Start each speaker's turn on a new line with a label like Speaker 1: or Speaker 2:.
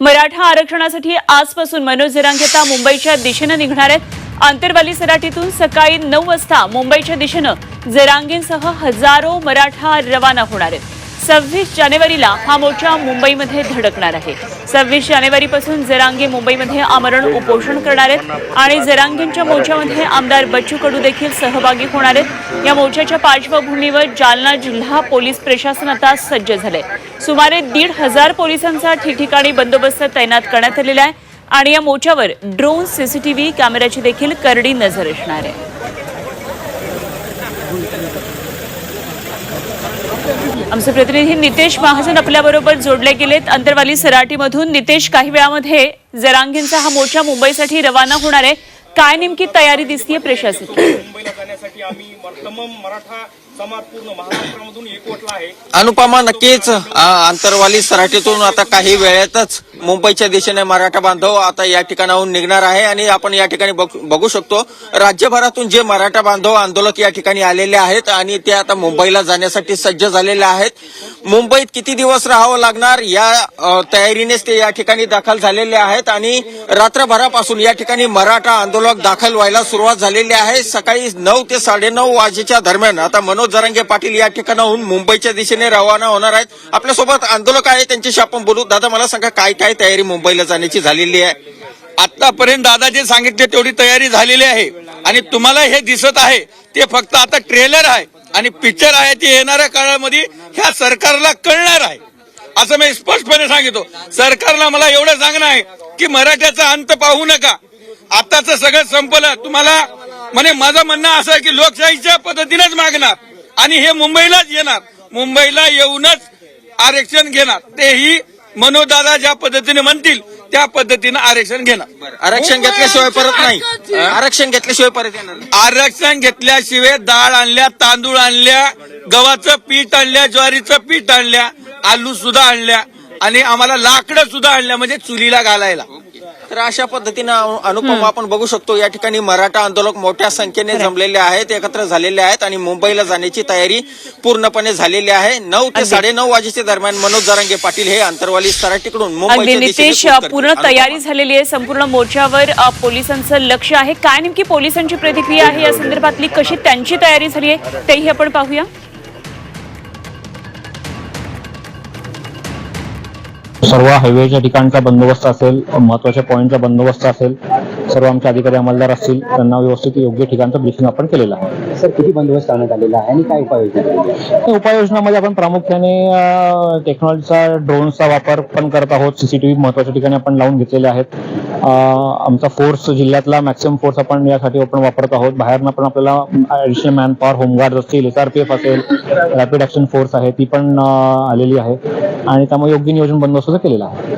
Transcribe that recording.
Speaker 1: मराठा आरक्षणासाठी आजपासून मनोज जरांगेता मुंबईच्या दिशेनं निघणार आहेत. आंतरवाली सराटीतून सकाळी नऊ वाजता मुंबईच्या दिशेनं जरांगेंसह हजारो मराठा रवाना होणार आहेत. सव्वीस जानेवारीला हा मोर्चा मुंबईमध्ये धडकणार आहे. सव्वीस जानेवारीपासून जरांगे मुंबईमध्ये आमरण उपोषण करणार आहेत आणि जरांगेंच्या मोर्चामध्ये आमदार बच्चू कडू देखील सहभागी होणार आहेत. या मोर्चाच्या पार्श्वभूमीवर जालना जिल्हा पोलीस प्रशासन आता सज्ज झाले सुमारे दीड हजार पोलिसांचा ठिकठिकाणी बंदोबस्त तैनात करण्यात आलेला आहे आणि या मोर्चावर ड्रोन सीसीटीव्ही कॅमेऱ्याची देखील करडी नजर असणार आहे. आमचे प्रतिनिधी नितेश महाजन आपल्याबरोबर जोडले गेलेत. अंतरवाली सराटीमधून नितेश काही वेळामध्ये जरांगींचा हा मोर्चा मुंबईसाठी रवाना होणार आहे. काय नेमकी तयारी दिसतीये प्रशासकीय
Speaker 2: मुंबईला जाण्यासाठी आम्ही तमाम मराठा समाज पूर्ण महाराष्ट्रामधून एकवटला आहे.
Speaker 3: अनुपमा नक्कीच. आ, आंतरवाली सराटीतून आता काही वेळेतच मुंबईच्या दिशेने मराठा बांधव आता या ठिकाणाहून निघणार आहे आणि आपण या ठिकाणी बघ- बघू शकतो राज्यभरातून जे मराठा बांधव आंदोलक या ठिकाणी आलेले आहेत आणि ते आता मुंबईला जाण्यासाठी सज्ज झालेले आहेत. मुंबईत किती दिवस राहावं लागणार या तयारीनेच ते या ठिकाणी दाखल झालेले आहेत आणि रात्रभरापासून या ठिकाणी मराठा आंदोलक दाखल व्हायला सुरुवात झालेली आहे. सकाळी नऊ ते साडेनऊ वाजेच्या दरम्यान आता मनोज जरांगे पाटील या ठिकाणाहून मुंबईच्या दिशेने रवाना होणार आहेत. आपल्यासोबत आंदोलक आहे त्यांच्याशी आपण बोलू. दादा मला सांगा काय काय तयारी मुंबईला जाण्याची झालेली आहे?
Speaker 4: आतापर्यंत दादा जे सांगितले तेवढी तयारी झालेली आहे. आणि तुम्हाला हे दिसत आहे ते फक्त आता ट्रेलर आहे आणि पिक्चर आहे ते येणाऱ्या काळामध्ये ह्या सरकारला कळणार आहे. असं मी स्पष्टपणे सांगितो. सरकारला मला एवढं सांगणं आहे की मराठ्याचा अंत पाहू नका. आताच सगळं संपलं. तुम्हाला म्हणे माझं म्हणणं असं आहे की लोकशाहीच्या पद्धतीनेच मागणार आणि हे मुंबईलाच येणार. मुंबईला येऊनच आरक्षण घेणार. तेही मनोदादा ज्या पद्धतीने म्हणतील त्या पद्धतीने आरक्षण घेणार.
Speaker 3: आरक्षण घेतल्याशिवाय परत नाही. आरक्षण घेतल्याशिवाय. परत येणार नाही.
Speaker 4: आरक्षण घेतल्याशिवाय डाळ आणल्या तांदूळ आणल्या गव्हाचं पीठ आणल्या ज्वारीचं पीठ आणल्या आलू सुद्धा आणल्या आणि आम्हाला लाकडं सुद्धा आणल्या म्हणजे चुलीला घालायला.
Speaker 3: तर अशा पद्धतीनं अनु- अनुपम आपण बघू शकतो या ठिकाणी मराठा आंदोलक मोठ्या संख्येने जमलेले आहेत एकत्र झालेले आहेत आणि मुंबईला जाण्याची तयारी पूर्णपणे झालेली आहे. नऊ ते साडेनऊ वाजेच्या दरम्यान मनोज जरांगे पाटील हे अंतरवाली सराटीकडून
Speaker 1: अगदी
Speaker 3: मुंबईच्या
Speaker 1: नितेश. पूर्ण. तयारी झालेली आहे संपूर्ण मोर्चावर पोलिसांचं लक्ष आहे. काय नेमकी पोलिसांची प्रतिक्रिया आहे या संदर्भातली? कशी त्यांची तयारी झाली आहे? तेही आपण पाहूया.
Speaker 5: सर्व हायवेच्या ठिकाणचा बंदोबस्त असेल महत्त्वाच्या पॉईंटचा बंदोबस्त असेल सर्व आमचे अधिकारी अंमलदार असतील त्यांना व्यवस्थित योग्य ठिकाणचं ब्रिफिंग आपण केलेलं आहे.
Speaker 6: सर किती बंदोबस्त करण्यात आलेला आहे आणि काय उपाययोजना
Speaker 5: उपाययोजनामध्ये आपण प्रामुख्याने टेक्नॉलॉजीचा ड्रोनचा वापर पण करत आहोत. सीसीटीव्ही महत्त्वाच्या ठिकाणी आपण लावून घेतलेले आहेत. आमचा फोर्स जिल्ह्यातला मॅक्सिमम फोर्स आपण यासाठी आपण वापरत आहोत. बाहेरनं पण आपल्याला additional man power home guard असतील एसआरपीएफ असेल रॅपिड ऍक्शन फोर्स आहे ती पण आलेली आहे. आणि त्यामुळे योग्य नियोजन बंदोबस्त केलेला आहे.